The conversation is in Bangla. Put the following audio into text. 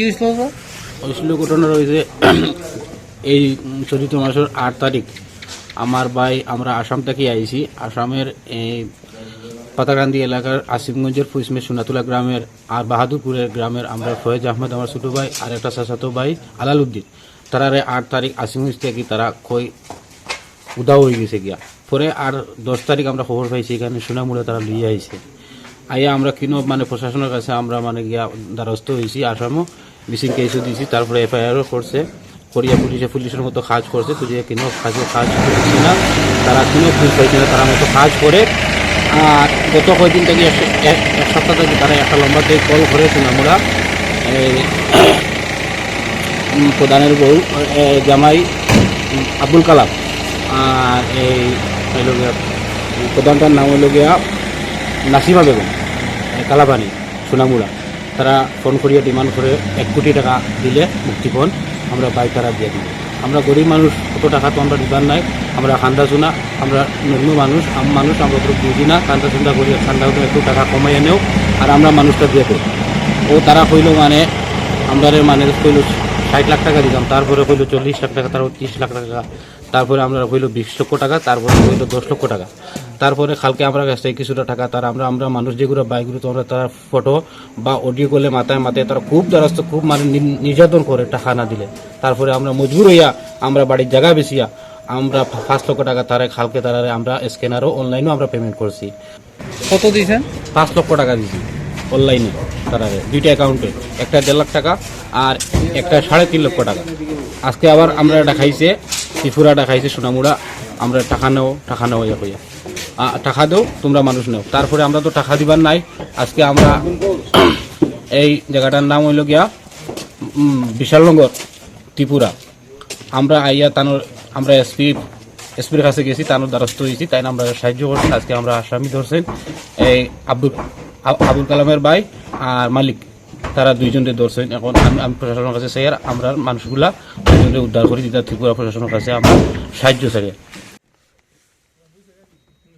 কি হয়েছিল হয়েছিল ঘটনা রয়েছে, এই চলিত মাসের আট তারিখ। আমার ভাই, আমরা আসাম থেকে আইছি। আসামের এই পাতাকান্দি এলাকার আসিমগঞ্জের ফুসমে সোনাতুলা গ্রামের আর বাহাদুরপুরের গ্রামের আমরা ফয়েজ আহমেদ, আমার ছোটো ভাই, আর একটা চাচাতো ভাই আলাল উদ্দিন তারারে আট তারিখ আসিমগঞ্জ থেকে তারা কই উদাও হয়ে গেছে গিয়া। পরে আর দশ তারিখ আমরা খবর পাইছি, এখানে সোনামুড়ে তারা লিয়ে আইছে। আইয়া আমরা কিনো মানে প্রশাসনের কাছে আমরা মানে গিয়া দ্বারস্থ হয়েছি আসামও। মিসিং কেসও দিয়েছি, তারপরে এফআইআরও করছে। করিয়া পুলিশে পুলিশের মতো কাজ করছে তুই কিনো কাজে, কাজ করছি না। তারা কিনো পুলিশ পাইছে না, তারা মতো কাজ করে। আর গত কয়েকদিন থেকে এক- সপ্তাহ থেকে তারা একটা লম্বা থেকে কল করেছেন আমরা প্রধানের বউ জামাই আব্দুল কালাম। আর এই প্রধানটার নাম হইল গিয়া নাসিমা বেগম কালাপানি সোনামুড়া। তারা ফোন করিয়া ডিমান্ড করে এক কোটি টাকা দিলে মুক্তিপণ আমরা বাইক তারা দিয়ে দিব। আমরা গরিব মানুষ কত টাকা তো আমরা দিবার নাই, আমরা খান্দা চুনা, আমরা নগ্ন মানুষ, আম মানুষ, আমরা তো বুঝি না, খান্দা চুন্দা করি খান্দা একটু টাকা কমাই এনেও আর আমরা মানুষটা দিয়ে দেবো। ও তারা কইল মানে আমরা মানে কইল ষাট লাখ টাকা দিলাম তারপরে কইলো চল্লিশ লাখ টাকা, তারপর তিরিশ লাখ টাকা, তারপরে আমরা কইলো বিশ লক্ষ টাকা, তারপরে কইলো দশ লক্ষ টাকা। তারপরে কালকে আমরা কাছ থেকে কিছুটা টাকা তার আমরা আমরা মানুষ যেগুলো বাইকগুলো তো আমরা তার ফটো বা অডিও করলে মাথায় মাথায় তারা খুব দ্বারস্থ খুব মানে নির্যাতন করে টাকা না দিলে। তারপরে আমরা মজবুর হইয়া আমরা বাড়ির জায়গা বেশিয়া আমরা পাঁচ লক্ষ টাকা তারা খালকে তারা আমরা স্ক্যানারও অনলাইনেও আমরা পেমেন্ট করছি। কত দিয়েছেন? পাঁচ লক্ষ টাকা দিয়েছি অনলাইনে তারা দুইটা অ্যাকাউন্টে একটা দেড় লাখ টাকা আর একটা সাড়ে তিন লক্ষ টাকা। আজকে আবার আমরা দেখাইছে ত্রিপুরা দেখাইছে সোনামুড়া আমরা টাকা নেও টাকা নেওয়া হইয়া টাকা দেও, তোমরা মানুষ নেও। তারপরে আমরা তো টাকা দিবার নাই। আজকে আমরা এই জায়গাটার নাম হইল গিয়া বিশালনগর, ত্রিপুরা। আমরা আইয়া তানোর, আমরা এসপি এসপির কাছে গেছি, তানোর দ্বারস্থ হয়েছি তাই আমরা সাহায্য করছি। আজকে আমরা আসামি ধরছেন এই আব্দুল আব- আবুল কালামের ভাই আর মালিক। তারা দুইজনকে ধরছেন। এখন আমি আমি প্রশাসনের কাছে চাই আর আমরা মানুষগুলা দুইজনকে উদ্ধার করি দিতে ত্রিপুরা প্রশাসনের কাছে আমরা সাহায্য চাই।